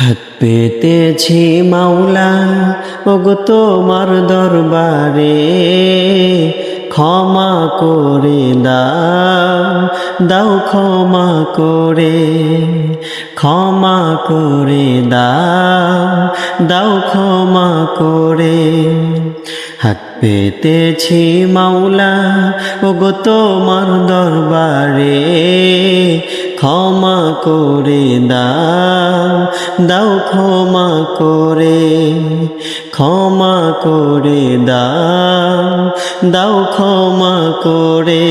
হাত পেতেছি মাওলা, ওগো তোমার দরবারে। ক্ষমা করে দাও দাও ক্ষমা করে। ক্ষমা করে দাও দাও ক্ষমা করে। হাত পেতেছি মাওলা, ওগো তোমার দরবারে। ক্ষমা করে দাও দাও ক্ষমা করে। ক্ষমা করে দাও দাও ক্ষমা করে।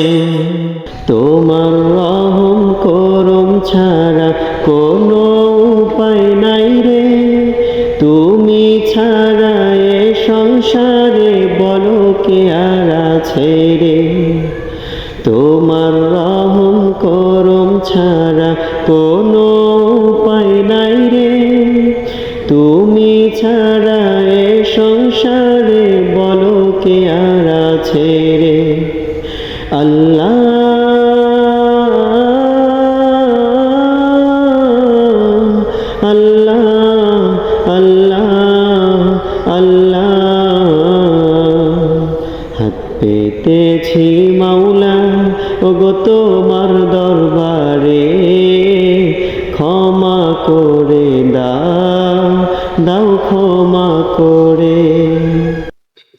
তোমার রহম করম ছাড়া কোনো বলো কে আর আছে রে। তোমার রহম করম ছাড়া কোনো উপায় নাই রে। তুমি ছাড়া এ সংসারে বলো কে আর আছে রে। আল্লাহ আল্লাহ। পেতেছি মাওলা, ওগো তোমার দরবারে। ক্ষমা করে দাও দাও ক্ষমা করে।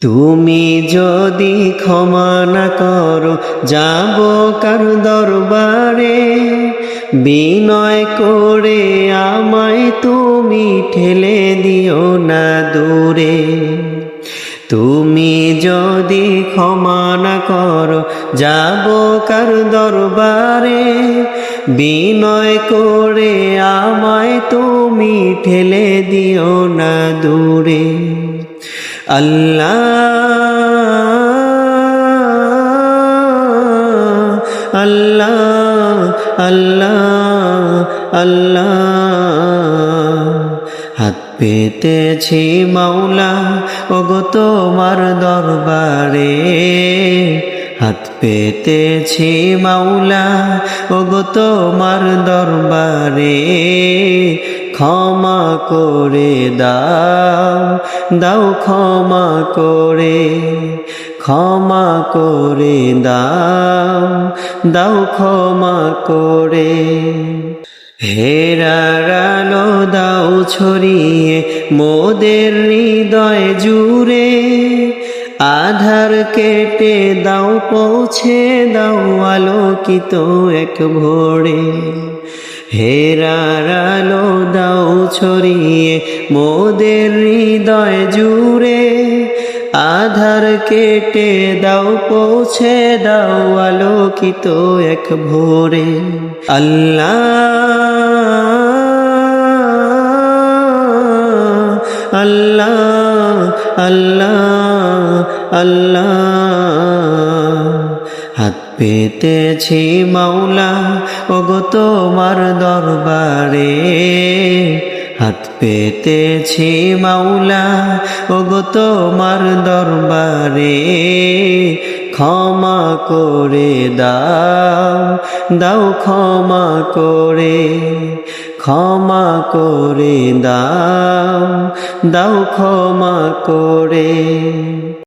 তুমি যদি ক্ষমা না করো, যাব কার দরবারে? বিনয় করে আমায় তুমি ঠেলে দিও না দূরে। তুমি যদি ক্ষমা না করো, যাব কার দরবারে। বিনয় করে আমায় তুমি ঠেলে দিও না দূরে। আল্লাহ আল্লাহ আল্লাহ আল্লাহ পেতেছি মাওলা, ওগো তোমার দরবারে। হাত পেতেছি মাওলা, ওগো তোমার দরবারে। ক্ষমা করে দাও দাও ক্ষমা করে ক্ষমা করে দাও দাও ক্ষমা করে। হেরারালো দাও ছড়িয়ে মোদের হৃদয় জুড়ে। আধার কেটে দাও, পৌঁছে দাও আলোকিত এক ভোরে। হেরারালো দাও ছড়িয়ে মোদের হৃদয় জুড়ে। আধার কেটে দাও, পৌঁছে দাও, আলোকিত এক ভোরে। আল্লাহ আল্লাহ আল্লাহ আল্লাহ। হাত পেতেছি মাওলা, ওগো তোমার দরবারে। পেতেছি মাওলা, ওগো তোমার দরবারে। ক্ষমা করে দাও দাও ক্ষমা করে ক্ষমা করে দাও দাও ক্ষমা করে।